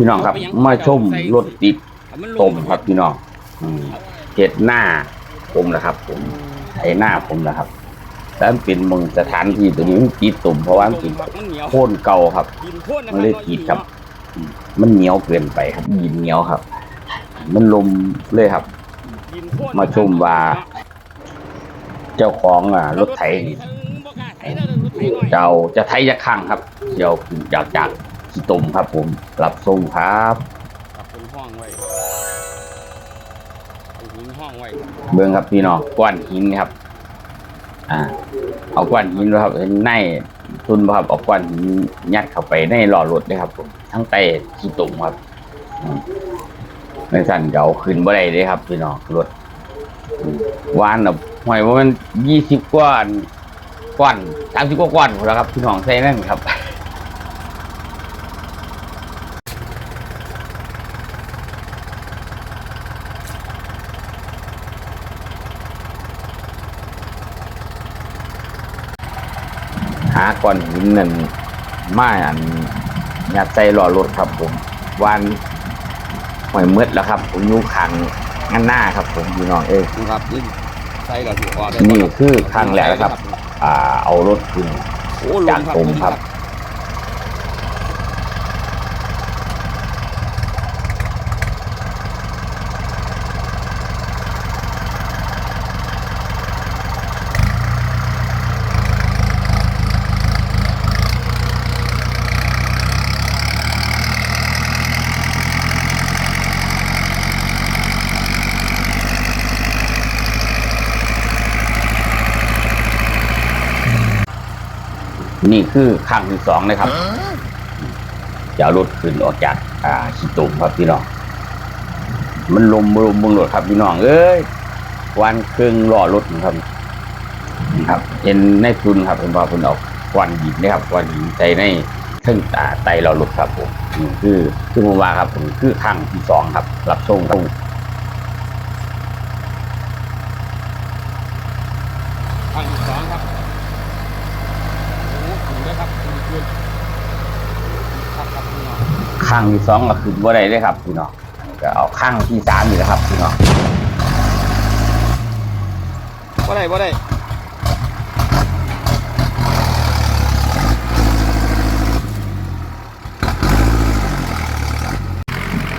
พี่น้องครับมาชมรถติดต้มครับพี่น้องอืมเห็ดหน้าผมนะครับ ผมไถหน้าผมนะครับแล้วมันเป็นเมึงสถานที่ตัวนี้มันติดตุ่มเพราะว่ามันเป็นมันเหนียวโค่นเก่าครับกินโค่นนะมันเลยติดครับอืมมันเหนียวเกินไปครับยินเหนียวครับ มันลมเลยครับกินโค่นมาชมว่า เจ้าของอะรถไถนี่เจ้าจะไทยจะข้างครับ เดี๋ยวขึ้นจากจาก ขี้ตมครับผมรับส่งครับกับเป็นห้องไว้เอาหินห้องไว้เบิ่งครับพี่น้องก้อนหินครับ อ่า เอาก้อนหินนะครับในทุนบ่ครับเอาก้อนหินยัดเข้าไปในหล่อรถเลยครับผมทั้งใต้ขี้ตมครับอืมในสั่นเดี๋ยวขึ้นบ่ได้เลยครับพี่น้องรถอืมวานน่ะห่วยว่ามันยี่สิบก้อนก้อนสามสิบกว่าก้อนพุ่นแล้วครับ พี่น้องใส่นั่นครับาก้อนหินนั่นมาอันยัดใส่หล่อรถครับผมวานหอยมืดแล้วครับ ผมอยู่ขังงันหน้าครับ ผมพี่น้องเอ้ยนะครับนี่ใส่กับหัวนี่คือครั้งแรกนะครับ อ่าเอารถขึ้นโอ้ลจากงครับผมครับ นี่คือครั้งที่สองเลยครับจะเอารถขึ้นออกจาก อ่าขี้ตุ่มครับพี่น้อง มันลมลมมึงรถครับพี่น้อง เอ้ยวันเครื่องล้อรถนะครับนี่ครับเห็นในทุนครับเป็นว่าคุณเอาควันหินนะครับควันหินใส่ในเครื่องตาไตล้อรถครับผมนี่คือคือผมว่าครับผมคือครั้งที่สองครับ รับส่งครับ ทางที่สองครับโอ้ถึงแล้วครับถึงคืนครับครับพี่น้อง ข้างที่สองก็ขึ้นบ่ได้เลยครับพี่น้องก็เอาข้างที่สามนี่แหละครับพี่น้องบ่ได้บ่ได้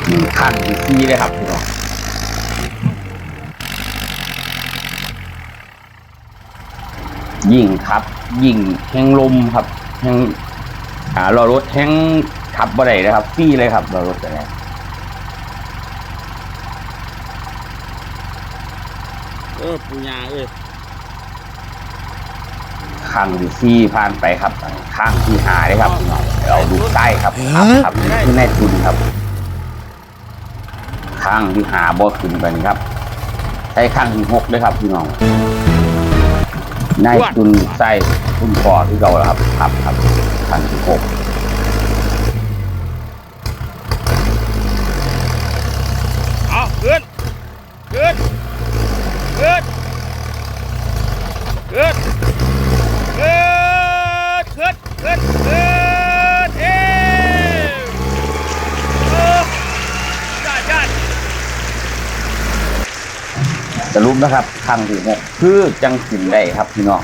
นี่ข้างที่สี่เลยครับพี่น้องยิ่งครับ ยิ่งแห้งลมครับ แห้งอ่ารอรถแห้งขับบ่ได้เลยครับฟรี่เลยครับรอรถอะไรเออปูยาเอ้ยข้างที่สี่ผ่านไปครับข้างที่หาเลยครับพี่น้องเราดูใต้ครับครับครับนี่คือในทุนครับ ข้างที่หาบ่ขึ้นไปนี่ครับใช้ข้างที่หกด้วยครับพี่น้อง นายทุนใส่ทุนคอที่เราครับครับครับข้างที่หกเอาขึ้นขึ้นขึ้นขึ้น สรุปนะครับข้างที่หกคือจังขึ้นได้ครับพี่น้อง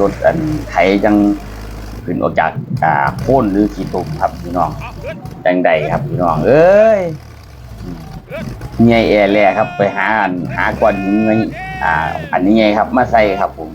รถอันไถจังขึ้นออกจากอ่าโค่นหรือขีตุ่มครับพี่น้องจังใดครับพี่น้องเอ้ยเงยแอแลครับไปหาอันหาก้อนหินไว้อ่า อันนี้ไงครับมาใส่ครับผม